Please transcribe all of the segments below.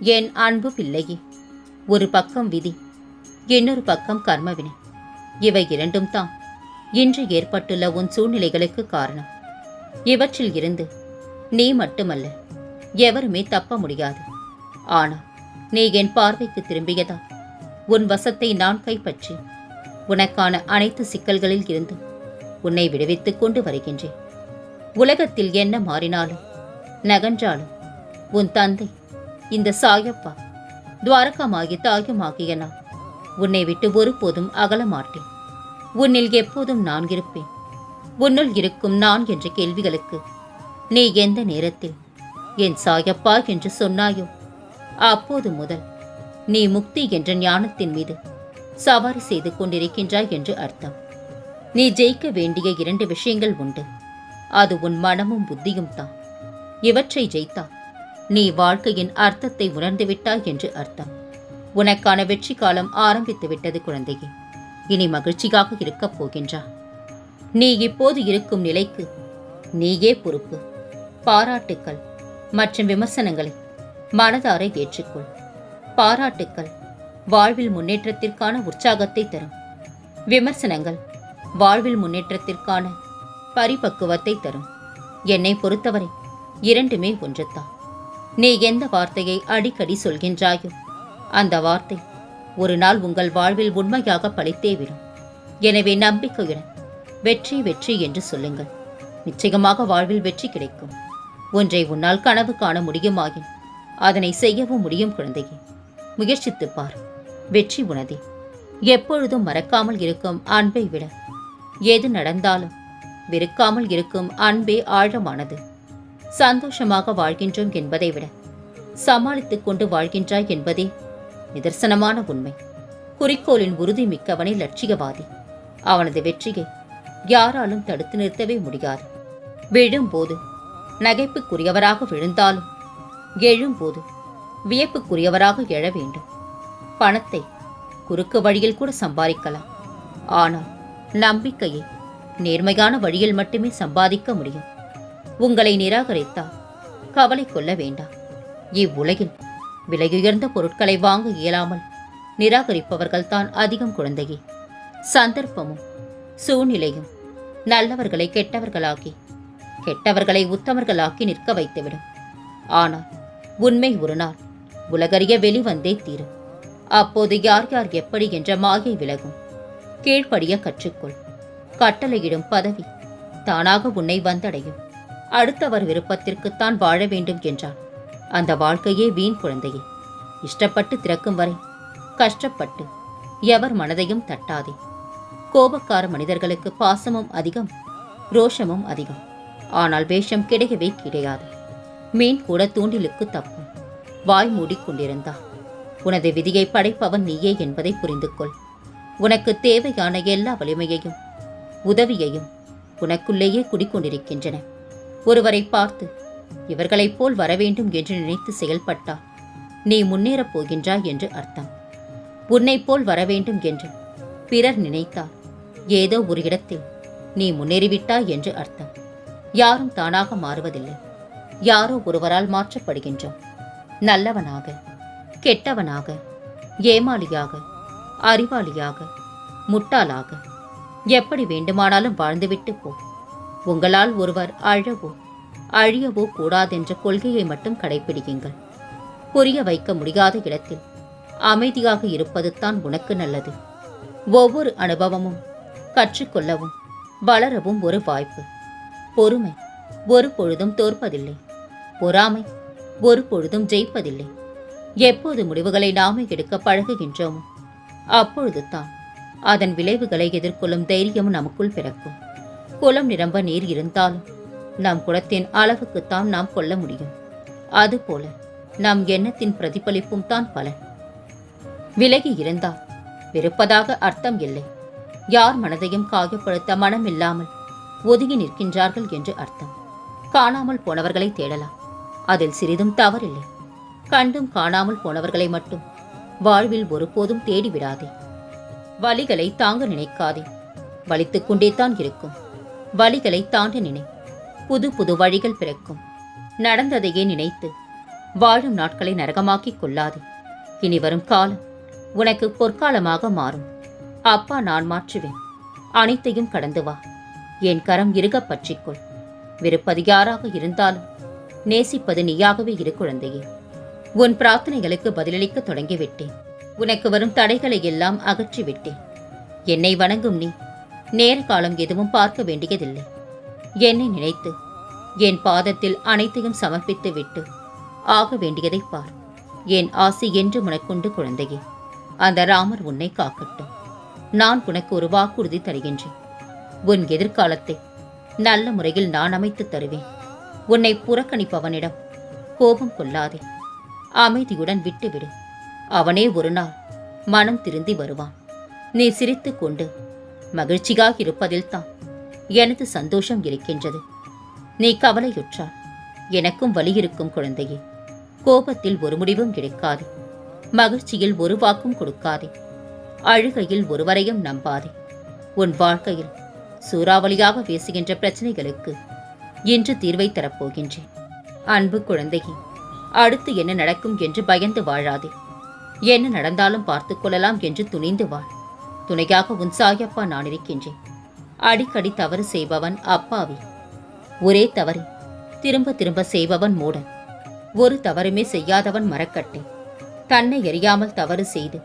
என் அன்பு பிள்ளையே ஒரு பக்கம் விதி இன்னொரு பக்கம் கர்மவினை. இவை இரண்டும் தான். இன்று ஏற்பட்டுள்ள உன் சூழ்நிலைகளுக்கு காரணம். இவற்றில் இருந்து நீ மட்டுமல்ல எவருமே தப்ப முடியாது. ஆனால் நீ என் பார்வைக்கு திரும்பியதா? உன் வசத்தை நான் கைப்பற்றி உனக்கான அனைத்து சிக்கல்களில் இருந்து உன்னை விடுவித்துக் கொண்டு வருகின்றேன். உலகத்தில் என்ன மாறினாலும் நகன்றாலும் உன் தந்தை இந்த சாயப்பா. துவாரகமாகி தாயுமாகிய நான் உன்னை விட்டு ஒருபோதும் அகலமாட்டேன். உன்னில் எப்போதும் நான் இருப்பேன். உன்னுள் இருக்கும் நான் என்ற கேள்விகளுக்கு நீ எந்த நேரத்தில் என் சாயப்பா என்று சொன்னாயோ அப்போது முதல் நீ முக்தி என்ற ஞானத்தின் மீது சவாரி செய்து கொண்டிருக்கின்றாய் என்று அர்த்தம். நீ ஜெயிக்க வேண்டிய இரண்டு விஷயங்கள் உண்டு. அது உன் மனமும் புத்தியும் தான். இவற்றை ஜெயித்தால் நீ வாழ்க்கையின் அர்த்தத்தை உணர்ந்துவிட்டாய் என்று அர்த்தம். உனக்கான வெற்றி காலம் ஆரம்பித்து விட்டது குழந்தையே. இனி மகிழ்ச்சியாக இருக்கப் போகின்றா. நீ இப்போது இருக்கும் நிலைக்கு நீயே பொறுப்பு. பாராட்டுக்கள் மற்றும் விமர்சனங்களை மனதார ஏற்றுக்கொள். பாராட்டுக்கள் வாழ்வில் முன்னேற்றத்திற்கான உற்சாகத்தை தரும். விமர்சனங்கள் வாழ்வில் முன்னேற்றத்திற்கான பரிபக்குவத்தை தரும். என்னை பொறுத்தவரை இரண்டுமே ஒன்றுதான். நீ எந்த வார்த்தையை அடிக்கடி சொல்கின்றாயோ? அந்த வார்த்தை ஒரு நாள் உங்கள் வாழ்வில் உண்மையாக பழித்தே விடும். எனவே நம்பிக்கையுடன் வெற்றி வெற்றி என்று சொல்லுங்கள். நிச்சயமாக வாழ்வில் வெற்றி கிடைக்கும். ஒன்றை உன்னால் கனவு காண முடியுமாயின் அதனை செய்யவும் முடியும் குழந்தையே. முயற்சித்து பார் வெற்றி உனதே. எப்பொழுதும் மறக்காமல் இருக்கும் அன்பை விட எது நடந்தாலும் வெறுக்காமல் இருக்கும் அன்பே ஆழமானது. சந்தோஷமாக வாழ்கின்றோம் என்பதை விட சமாளித்துக் கொண்டு வாழ்கின்றாய் என்பதே நிதர்சனமான உண்மை. குறிக்கோளின் உறுதி மிக்கவனே லட்சியவாதி. அவனது வெற்றியை யாராலும் தடுத்து நிறுத்தவே முடியாது. விழும்போது நகைப்புக்குரியவராக விழுந்தாலும் எழும்போது வியப்புக்குரியவராக எழ வேண்டும். பணத்தை குறுக்கு வழியில் கூட சம்பாதிக்கலாம். ஆனால் நம்பிக்கையை நேர்மையான வழியில் மட்டுமே சம்பாதிக்க முடியும். உங்களை நிராகரித்தால் கவலை கொள்ள வேண்டாம். இவ்வுலகில் விலையுயர்ந்த பொருட்களை வாங்க இயலாமல் நிராகரிப்பவர்கள் தான் அதிகம் குழந்தையே. சந்தர்ப்பமும் சூழ்நிலையும் நல்லவர்களை கெட்டவர்களாக்கி கெட்டவர்களை உத்தமர்களாக்கி நிற்க வைத்துவிடும். ஆனால் உண்மை ஒரு நாள் உலகறிய வெளிவந்தே தீரும். அப்போது யார் யார் எப்படி என்ற மாயை விலகும். கீழ்ப்படிய கற்றுக்கொள். கட்டளையிடும் பதவி தானாக உன்னை வந்தடையும். அடுத்தவர் விருப்பத்திற்குத்தான் வாழ வேண்டும் என்றான் அந்த வாழ்க்கையே வீண் குழந்தையே. இஷ்டப்பட்டு திறக்கும் வரை கஷ்டப்பட்டு எவர் மனதையும் தட்டாதே. கோபக்கார மனிதர்களுக்கு பாசமும் அதிகம் ரோஷமும் அதிகம். ஆனால் வேஷம் கிடையவே கிடையாது. மீன் கூட தூண்டிலுக்கு தப்பும். வாய் மூடிக்கொண்டிருந்தா உனது விதியை படைப்பவன் நீயே என்பதை புரிந்து கொள். உனக்கு தேவையான எல்லா வலிமையையும் உதவியையும் உனக்குள்ளேயே குடிக்கொண்டிருக்கின்றன. ஒருவரை பார்த்து இவர்களைப் போல் வரவேண்டும் என்று நினைத்து செயல்பட்டால் நீ முன்னேறப் போகின்றாய் என்று அர்த்தம். உன்னைப் போல் வரவேண்டும் என்று பிறர் நினைத்தால் ஏதோ ஒரு இடத்தில் நீ முன்னேறிவிட்டாய் என்று அர்த்தம். யாரும் தானாக மாறுவதில்லை. யாரோ ஒருவரால் மாற்றப்படுகின்றோம். நல்லவனாக கெட்டவனாக ஏமாளியாக அறிவாளியாக முட்டாளாக எப்படி வேண்டுமானாலும் வாழ்ந்துவிட்டு போ. உங்களால் ஒருவர் அழவோ அழியவோ கூடாதென்ற கொள்கையை மட்டும் கடைபிடியுங்கள் புரிய வைக்க முடியாத இடத்தில் அமைதியாக இருப்பது தான் உனக்கு நல்லது. ஒவ்வொரு அனுபவமும் கற்றுக்கொள்ளவும் வளரவும் ஒரு வாய்ப்பு. பொறுமை ஒரு பொழுதும் தோற்பதில்லை. பொறாமை ஒரு பொழுதும் ஜெயிப்பதில்லை. எப்போது முடிவுகளை நாமே எடுக்க பழகுகின்றோமோ அப்பொழுது தான் அதன் விளைவுகளை எதிர்கொள்ளும் தைரியம் நமக்குள் பிறக்கும். குளம் நிரம்ப நீர் இருந்தாலும் நம் குளத்தின் அளவுக்குத்தான் நாம் கொள்ள முடியும். அதுபோல நம் எண்ணத்தின் பிரதிபலிப்பும் தான் பலன். விலகி இருந்தால் வெறுப்பதாக அர்த்தம் இல்லை. யார் மனதையும் காயப்படுத்த மனம் இல்லாமல் ஒதுங்கி நிற்கின்றார்கள் என்று அர்த்தம். காணாமல் போனவர்களை தேடலாம். அதில் சிறிதும் தவறில்லை. கண்டும் காணாமல் போனவர்களை மட்டும் வாழ்வில் ஒருபோதும் தேடி விடாதே வலிகளை தாங்க நினைக்காதே. வலித்துக் கொண்டே தான் இருக்கும். வழிகளை தாண்ட நினை. புது புது வழிகள் பிறக்கும். நடந்ததையே நினைத்து வாழும் நாட்களை நரகமாக்கிக் கொள்ளாதே. இனி வரும் காலம் உனக்கு பொற்காலமாக மாறும். அப்பா நான் மாற்றுவேன். அனைத்தையும் கடந்து வா. என் கரம் இறுகப் பற்றிக்கொள். விருப்பது யாராக இருந்தாலும் நேசிப்பது நீயாகவே இரு குழந்தையே. உன் பிரார்த்தனைகளுக்கு பதிலளிக்க தொடங்கிவிட்டேன். உனக்கு வரும் தடைகளை எல்லாம் அகற்றிவிட்டேன். என்னை வணங்கும் நீ நேர காலம் எதுவும் பார்க்க வேண்டியதில்லை. என்னை நினைத்து என் பாதத்தில் அனைத்தையும் சமர்ப்பித்து விட்டு ஆக வேண்டியதை பார். என் ஆசை என்று உனக்குண்டு குழந்தையே அந்த ராமர் உன்னை காக்கட்டும். நான் உனக்கு ஒரு வாக்குறுதி தருகின்றேன். உன் எதிர்காலத்தை நல்ல முறையில் நான் அமைத்து தருவேன். உன்னை புறக்கணிப்பவனிடம் கோபம் கொள்ளாதே. அமைதியுடன் விட்டுவிடு. அவனே ஒரு நாள் மனம் திருந்தி வருவான். நீ சிரித்து கொண்டு மகிழ்ச்சியாக இருப்பதில்தான் எனது சந்தோஷம் இருக்கின்றது. நீ கவலையுற்றால் எனக்கும் வலி இருக்கும் குழந்தையே. கோபத்தில் ஒரு முடிவும் கிடைக்காது மகிழ்ச்சியில் ஒரு வாக்கும் கொடுக்காதே. அழுகையில் ஒருவரையும் நம்பாதே. உன் வாழ்க்கையில் சூறாவளியாக வீசுகின்ற பிரச்சனைகளுக்கு இன்று தீர்வை தரப்போகின்றேன். அன்பு குழந்தையே அடுத்து என்ன நடக்கும் என்று பயந்து வாழாதே. என்ன நடந்தாலும் பார்த்துக் கொள்ளலாம் என்று துணிந்து வாழ். துணையாக உன் சாயப்பா நான் இருக்கின்றேன். அடிக்கடி தவறு செய்பவன் அப்பாவி. ஒரே தவறை திரும்ப திரும்ப செய்பவன் மூடன். ஒரு தவறுமே செய்யாதவன் மரக்கட்டை. தன்னை எறியாமல் தவறு செய்து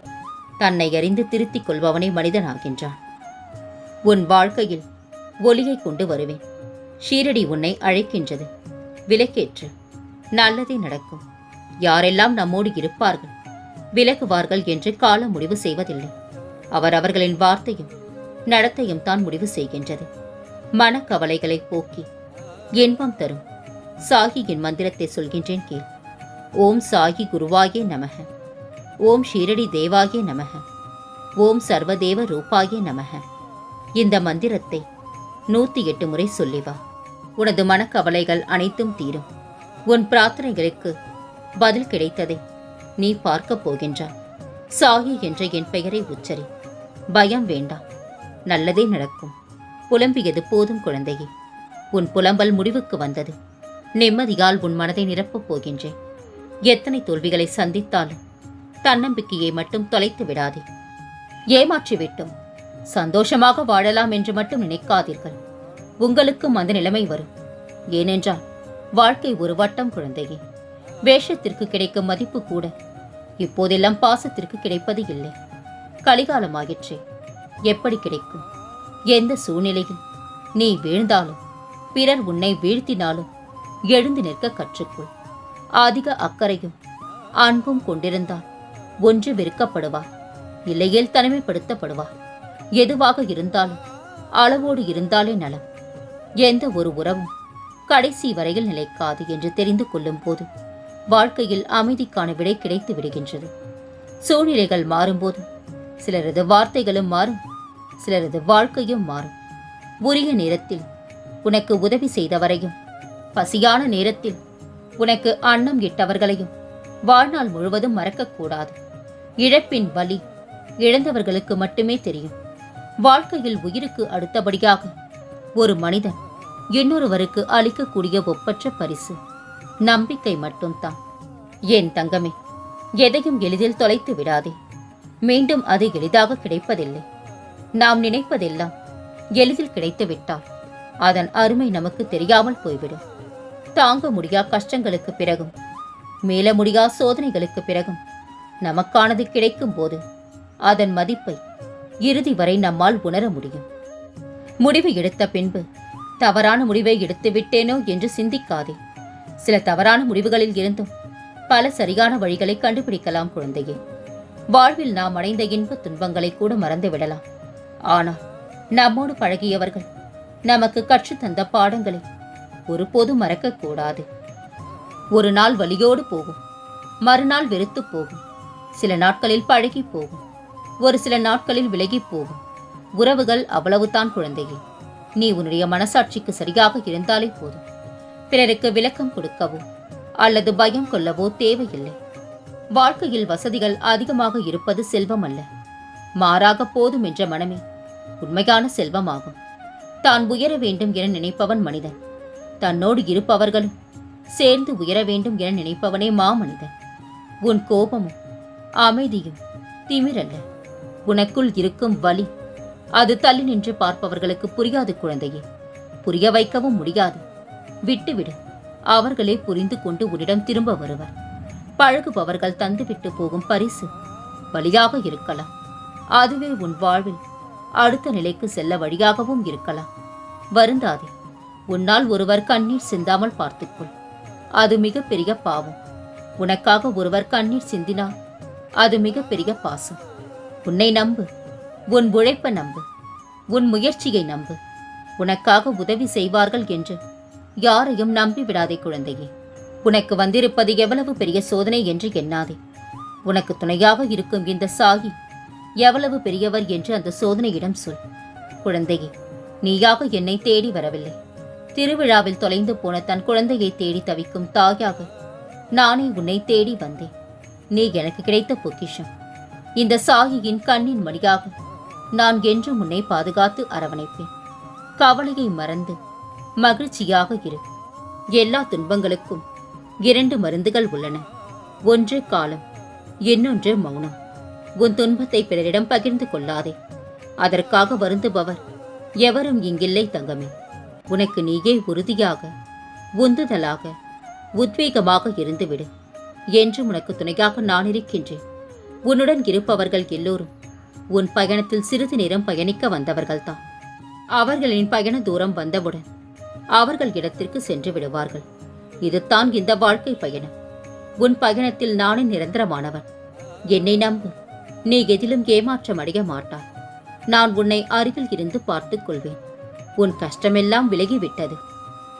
தன்னை அறிந்து திருத்திக் கொள்பவனே மனிதனாகின்றான். உன் வாழ்க்கையில் ஒளியை கொண்டு வருவேன். ஷீரடி உன்னை அழைக்கின்றது. விலக்கேற்று நல்லதே நடக்கும். யாரெல்லாம் நம்மோடு இருப்பார்கள் விலகுவார்கள் என்று காலம் முடிவு செய்வதில்லை. அவர் அவர்களின் வார்த்தையும் நடத்தையும் தான் முடிவு செய்கின்றது. மனக்கவலைகளை போக்கி இன்பம் தரும் சாகியின் மந்திரத்தை சொல்கின்றேன் கேள். ஓம் சாகி குருவாயே நமக. ஓம் ஷீரடி தேவாயே நமக. ஓம் சர்வதேவ ரூபாயே நமக. இந்த மந்திரத்தை நூத்தி எட்டு முறை சொல்லி வா. உனது மனக்கவலைகள் அனைத்தும் தீரும். உன் பிரார்த்தனைகளுக்கு பதில் கிடைத்ததை நீ பார்க்கப் போகின்றாய். சாகி என்ற என் பெயரை உச்சரி. பயம் வேண்டாம். நல்லதே நடக்கும். புலம்பியது போதும் குழந்தையே. உன் புலம்பல் முடிவுக்கு வந்தது. நிம்மதியால் உன் மனதை நிரப்பப் போகின்றேன். எத்தனை தோல்விகளை சந்தித்தாலும் தன்னம்பிக்கையை மட்டும் தொலைத்து விடாதே. ஏமாற்றிவிட்டும். சந்தோஷமாக வாழலாம் என்று மட்டும் நினைக்காதீர்கள். உங்களுக்கும் அந்த நிலைமை வரும். ஏனென்றால் வாழ்க்கை ஒரு வட்டம் குழந்தையே. வேஷத்திற்கு கிடைக்கும் மதிப்பு கூட இப்போதெல்லாம் பாசத்திற்கு கிடைப்பது இல்லை. கலிகாலமாயிற்றே. எப்படி கிடைக்கும்? எந்த சூழ்நிலையில்? நீ வீழ்ந்தாலும் பிறர் உன்னை வீழ்த்தினாலும் எழுந்து நிற்க கற்றுக்கொள். அதிக அக்கறையும் அன்பும் கொண்டிருந்தால் ஒன்று வெறுக்கப்படுவார் இல்லையில் தனிமைப்படுத்தப்படுவார் எதுவாக இருந்தாலும் அளவோடு இருந்தாலே நலம். எந்த ஒரு உறவும் கடைசி வரையில் நிலைக்காது என்று தெரிந்து கொள்ளும் போது வாழ்க்கையில் அமைதிக்கான விடை கிடைத்து விடுகின்றது. சூழ்நிலைகள் மாறும்போது சிலரது வார்த்தைகளும் மாறும். சிலரது வாழ்க்கையும் மாறும். உரிய நேரத்தில் உனக்கு உதவி செய்தவரையும் பசியான நேரத்தில் உனக்கு அன்னம் இட்டவர்களையும் வாழ்நாள் முழுவதும் மறக்கக்கூடாது. இழப்பின் வலி இழந்தவர்களுக்கு மட்டுமே தெரியும். வாழ்க்கையில் உயிருக்கு அடுத்தபடியாக ஒரு மனிதன் இன்னொருவருக்கு அளிக்கக்கூடிய ஒப்பற்ற பரிசு நம்பிக்கை மட்டும்தான். என் தங்கமே எதையும் எளிதில் தொலைத்து விடாதே. மீண்டும் அது எளிதாக கிடைப்பதில்லை. நாம் நினைப்பதெல்லாம் எளிதில் கிடைத்து விட்டால் அதன் அருமை நமக்கு தெரியாமல் போய்விடும். தாங்க முடியா கஷ்டங்களுக்கு பிறகும் மேல முடியா சோதனைகளுக்கு பிறகும் நமக்கானது கிடைக்கும் போது அதன் மதிப்பை இறுதி வரை நம்மால் உணர முடியும். முடிவு எடுத்த பின்பு தவறான முடிவை எடுத்து விட்டேனோ என்று சிந்திக்காதே. சில தவறான முடிவுகளில் இருந்தும் பல சரியான வழிகளை கண்டுபிடிக்கலாம் குழந்தையே. வாழ்வில் நாம் அடைந்த இன்ப துன்பங்களை கூட மறந்து விடலாம். ஆனால் நம்மோடு பழகியவர்கள் நமக்கு கற்றுத்தந்த பாடங்களை ஒருபோதும் மறக்கக்கூடாது ஒரு நாள் வலியோடு போகும் மறுநாள் வெறுத்து போகும் சில நாட்களில் பழகி போகும் ஒரு சில நாட்களில் விலகி போகும். உறவுகள் அவ்வளவுதான் குழந்தையே. நீ உன்னுடைய மனசாட்சிக்கு சரியாக இருந்தாலே போதும். பிறருக்கு விளக்கம் கொடுக்கவோ அல்லது பயம் கொள்ளவோ தேவையில்லை. வாழ்க்கையில் வசதிகள் அதிகமாக இருப்பது செல்வம் அல்ல மாறாக போதும் என்ற மனமே உண்மையான செல்வமாகும். தான் உயர வேண்டும் என நினைப்பவன் மனிதன். தன்னோடு இருப்பவர்களும் சேர்ந்து உயர வேண்டும் என நினைப்பவனே மாமனிதன். உன் கோபமும் அமைதியும் திமிரல்ல. உனக்குள் இருக்கும் வலி அது தள்ளி நின்று பார்ப்பவர்களுக்கு புரியாது குழந்தையே. புரிய வைக்கவும் முடியாது. விட்டுவிடு. அவர்களே புரிந்து கொண்டு உன்னிடம் திரும்ப வருவர். பழகுபவர்கள் தந்துவிட்டு போகும் பரிசு வழியாக இருக்கலாம். அதுவே உன் வாழ்வில் அடுத்த நிலைக்கு செல்ல வழியாகவும் இருக்கலாம். வருந்தாதே உன்னால் ஒருவர் கண்ணீர் சிந்தாமல் பார்த்துக்கொள். அது மிகப்பெரிய பாவம். உனக்காக ஒருவர் கண்ணீர் சிந்தினால் அது மிகப்பெரிய பாசம். உன்னை நம்பு உன் உழைப்பை நம்பு உன் முயற்சியை நம்பு. உனக்காக உதவி செய்வார்கள் என்று யாரையும் நம்பி விடாதே குழந்தையே. உனக்கு வந்திருப்பது எவ்வளவு பெரிய சோதனை என்று எண்ணாதே. உனக்கு துணையாக இருக்கும் இந்த சாகி எவ்வளவு பெரியவர் என்று அந்த சோதனையிடம் சொல். குழந்தையே நீயாக என்னை தேடி வரவில்லை. திருவிழாவில் தொலைந்து போன தன் குழந்தையை தேடி தவிக்கும் தாயாக நானே உன்னை தேடி வந்தேன். நீ எனக்கு கிடைத்த பொக்கிஷம். இந்த சாகியின் கண்ணின் மணியாக நான் என்றும் உன்னை பாதுகாத்து அரவணைப்பேன். கவலையை மறந்து மகிழ்ச்சியாக இரு. எல்லா துன்பங்களுக்கும் இரண்டு மருந்துகள் உள்ளன. ஒன்று காலம் இன்னொன்று மௌனம். உன் துன்பத்தை பிறரிடம் பகிர்ந்து கொள்ளாதே. அதற்காக வருந்துபவர் எவரும் இங்கில்லை தங்கமே. உனக்கு நீயே உறுதியாக உந்துதலாக உத்வேகமாக இருந்துவிடு. என்று உனக்கு துணையாக நான் இருக்கின்றேன். உன்னுடன் இருப்பவர்கள் எல்லோரும் உன் பயணத்தில் சிறிது நேரம் பயணிக்க வந்தவர்கள்தான். அவர்களின் பயண தூரம் வந்தவுடன் அவர்கள் இடத்திற்கு சென்று விடுவார்கள். இதுதான் இந்த வாழ்க்கை பயணம். உன் பயணத்தில் நானே நிரந்தரமானவன். என்னை நம்பு. நீ எதிலும் ஏமாற்றம் அடைய மாட்டாய். நான் உன்னை அருகில் இருந்து பார்த்துக் கொள்வேன். உன் கஷ்டமெல்லாம் விலகிவிட்டது.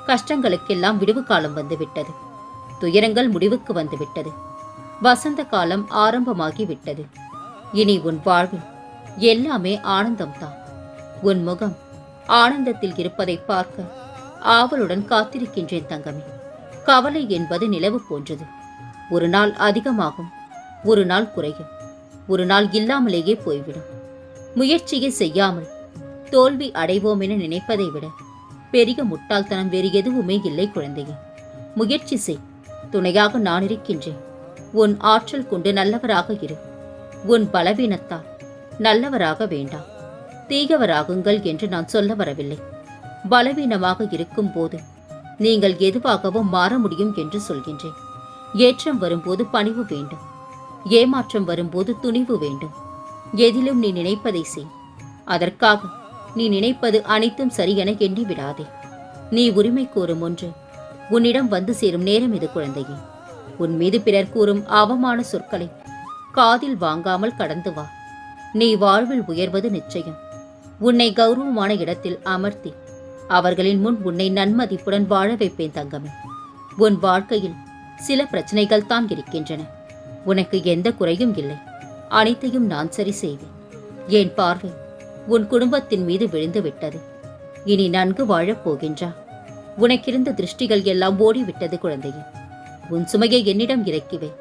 கஷ்டங்களுக்கெல்லாம் விடுவு காலம் வந்துவிட்டது. துயரங்கள் முடிவுக்கு வந்துவிட்டது. வசந்த காலம் ஆரம்பமாகி விட்டது இனி உன் வாழ்வில் எல்லாமே ஆனந்தம்தான். உன் முகம் ஆனந்தத்தில் இருப்பதை பார்க்க ஆவலுடன் காத்திருக்கின்றேன் தங்கமே. கவலை என்பது நிலவு போன்றது. ஒரு நாள் அதிகமாகும் ஒரு நாள் குறையும். ஒரு நாள் இல்லாமலேயே போய்விடும். முயற்சியை செய்யாமல் தோல்வி அடைவோம் என நினைப்பதை விட பெரிய முட்டாள்தனம் வேறு எதுவுமே இல்லை குழந்தையே. முயற்சி செய். துணையாக நான் இருக்கின்றேன். உன் ஆற்றல் கொண்டு நல்லவராக இரு. உன் பலவீனத்தால் நல்லவராக வேண்டாம். தீயவராகுங்கள் என்று நான் சொல்ல வரவில்லை. பலவீனமாக இருக்கும் போது நீங்கள் எதுவாகவும் மாற முடியும் என்று சொல்கின்றேன். ஏற்றம் வரும்போது பணிவு வேண்டும். ஏமாற்றம் வரும்போது துணிவு வேண்டும். எதிலும் நீ நினைப்பதை செய். அதற்காக நீ நினைப்பது அனைத்தும் சரியென எண்ணி விடாதே நீ உரிமை கோரும் ஒன்று. உன்னிடம் வந்து சேரும் நேரம் இது குழந்தையே. உன் மீது பிறர் கூறும் அவமான சொற்களை காதில் வாங்காமல் கடந்து வா. நீ வாழ்வில் உயர்வது நிச்சயம். உன்னை கௌரவமான இடத்தில் அமர்த்தி அவர்களின் முன் உன்னை நன்மதிப்புடன் வாழ வைப்பேன் தங்கமே. உன் வாழ்க்கையில் சில பிரச்சனைகள் தான் இருக்கின்றன. உனக்கு எந்த குறையும் இல்லை. அனைத்தையும் நான் சரி செய்வேன் என் பார்வை உன் குடும்பத்தின் மீது விழுந்து விட்டது. இனி நன்கு வாழப் போகின்றா. உனக்கிருந்த திருஷ்டிகள் எல்லாம் ஓடிவிட்டது குழந்தையே. உன் சுமையை என்னிடம் இறக்கிவை.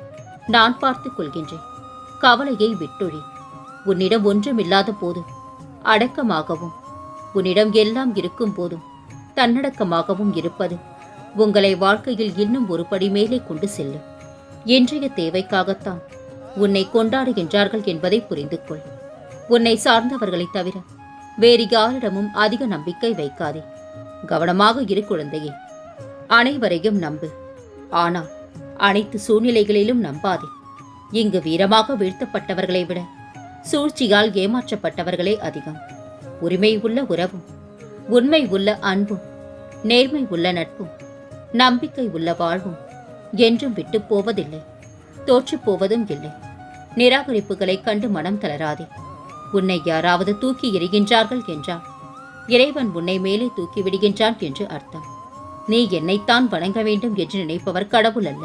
நான் பார்த்துக் கொள்கின்றேன். கவலையை விட்டொழி. உன்னிடம் ஒன்றுமில்லாத போது அடக்கமாகவும் உன்னிடம் எல்லாம் இருக்கும் போதும் தன்னடக்கமாகவும் இருப்பது உங்களை வாழ்க்கையில் இன்னும் ஒரு படி மேலே கொண்டு செல்லும். இன்றைய தேவைக்காகத்தான் உன்னை கொண்டாடுகின்றார்கள் என்பதை புரிந்து கொள் உன்னை சார்ந்தவர்களைத் தவிர வேறு யாரிடமும் அதிக நம்பிக்கை வைக்காதே. கவனமாக இரு குழந்தையே. அனைவரையும் நம்பு. ஆனால் அனைத்து சூழ்நிலைகளிலும் நம்பாதே. இங்கு வீரமாக வீழ்த்தப்பட்டவர்களை விட சூழ்ச்சியால் ஏமாற்றப்பட்டவர்களே அதிகம். உரிமை உள்ள உறவும் உண்மை உள்ள அன்பும் நேர்மை உள்ள நட்பும் நம்பிக்கை உள்ள வாழ்வும் என்றும் விட்டு போவதில்லை தோற்றுப் போவதும் இல்லை. நிராகரிப்புகளை கண்டு மனம் தளராதே. உன்னை யாராவது தூக்கி எறிகின்றார்கள் என்றால் இறைவன் உன்னை மேலே தூக்கி விடுகின்றான் என்று அர்த்தம். நீ என்னைத்தான் வணங்க வேண்டும் என்று நினைப்பவர் கடவுள் அல்ல.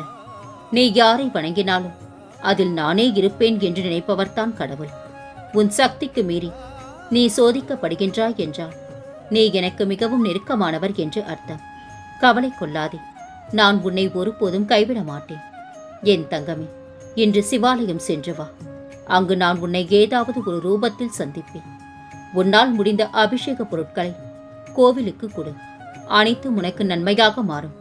நீ யாரை வணங்கினாலும் அதில் நானே இருப்பேன் என்று நினைப்பவர்தான் கடவுள். உன் சக்திக்கு மீறி நீ சோதிக்கப்படுகின்றாய் என்றால் நீ எனக்கு மிகவும் நெருக்கமானவர் என்று அர்த்தம். கவலை கொள்ளாதே. நான் உன்னை ஒருபோதும் கைவிட மாட்டேன். என் தங்கமே இன்று சிவாலயம் சென்று வா. அங்கு நான் உன்னை ஏதாவது ஒரு ரூபத்தில் சந்திப்பேன். உன்னால் முடிந்த அபிஷேக பொருட்களை கோவிலுக்கு கொடு. அனைத்தும் உனக்கு நன்மையாக மாறும்.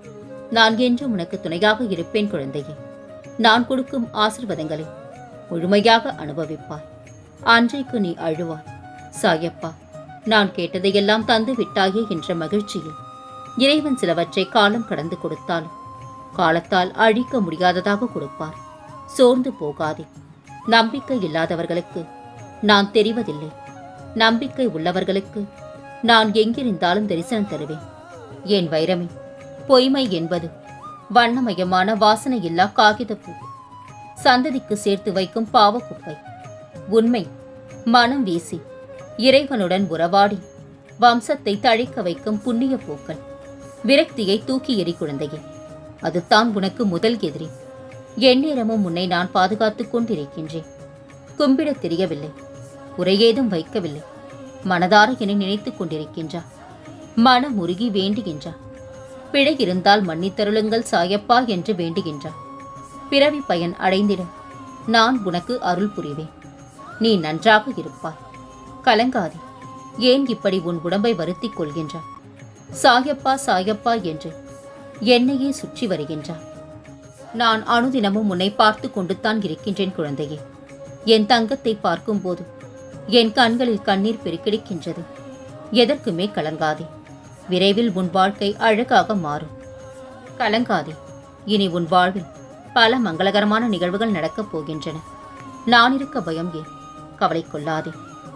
நான் என்றும் உனக்கு துணையாக இருப்பேன் குழந்தையே. நான் கொடுக்கும் ஆசிர்வாதங்களை முழுமையாக அனுபவிப்பாய். அன்றைக்கு நீ அழுவாய். சாயப்பா நான் கேட்டதையெல்லாம் தந்து விட்டாயே என்ற மகிழ்ச்சியில். இறைவன் சிலவற்றை காலம் கடந்து கொடுத்தாலும் காலத்தால் அழிக்க முடியாததாக கொடுப்பார். சோர்ந்து போகாதே. நம்பிக்கை இல்லாதவர்களுக்கு நான் தெரிவதில்லை. நம்பிக்கை உள்ளவர்களுக்கு நான் எங்கிருந்தாலும் தரிசனம் தருவேன். என் வைரமே பொய்மை என்பது வண்ணமயமான வாசனை இல்லா காகிதப்பூ சந்ததிக்கு சேர்த்து வைக்கும் பாவக்குப்பை உண்மை மனம் வீசி இறைவனுடன் உறவாடி வம்சத்தை தழைக்க வைக்கும் புண்ணிய பூக்கள். விரக்தியை தூக்கி எறி குழந்தையே அதுதான் உனக்கு முதல் எதிரி. எந்நேரமும் உன்னை நான் பாதுகாத்துக் கொண்டிருக்கின்றேன். கும்பிடத் தெரியவில்லை உரையேதும் வைக்கவில்லை. மனதார என நினைத்துக் கொண்டிருக்கின்றார் மனம் உருகி வேண்டுகின்றார் பிழை இருந்தால் மன்னித்தருளுங்கள் சாயப்பா என்று வேண்டுகின்றார் பிறவி பயன் அடைந்திட நான் உனக்கு அருள் புரிவேன். நீ நன்றாக இருப்பாய். கலங்காதே. ஏன் இப்படி உன் உடம்பை வருத்திக் கொள்கின்றாய்? சாயப்பா சாயப்பா என்று என்னையே சுற்றி வருகின்றார் நான் அனுதினமும் உன்னை பார்த்து கொண்டுத்தான் இருக்கின்றேன் குழந்தையே. என் தங்கத்தை பார்க்கும்போது என் கண்களில் கண்ணீர் பெருக்கிடுக்கின்றது. எதற்குமே கலங்காதே. விரைவில் உன் வாழ்க்கை அழகாக மாறும். கலங்காதே. இனி உன் வாழ்வில் பல மங்களகரமான நிகழ்வுகள் நடக்கப் போகின்றன. நான் இருக்க பயம் ஏன்? கவலை கொள்ளாதே.